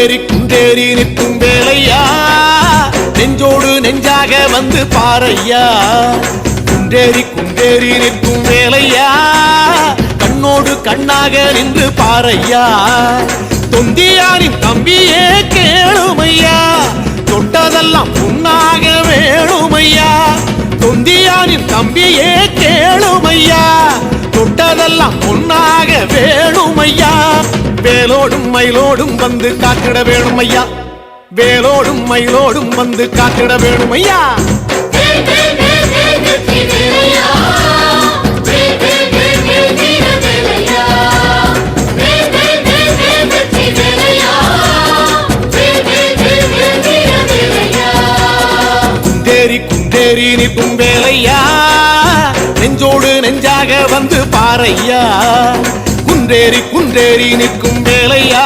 குன்றேறி குன்றேறி நிற்கும் வேலையா? நெஞ்சோடு நெஞ்சாக வந்து பாறையா? குன்றேறி குன்றேறி நிற்கும் வேலையா? கண்ணோடு கண்ணாக நின்று பாறையா? தொந்தியாரின் தம்பியே கேளுமையா? தொட்டதெல்லாம் புண்ணாக வேணுமையா? தொந்தியாரின் தம்பியே கேளுமையா? தொட்டதெல்லாம் பொன்னாக வே வேலோடும் மயிலோடும் வந்து காத்திட ஐயா வேலோடும் மயிலோடும் வந்து காத்திட வேணும் ஐயா வேல் நிற்கும் வேலையா? நெஞ்சோடு நெஞ்சாக வந்து பாறையா? குன்றேறி குன்றேறி நிற்கும் வேலையா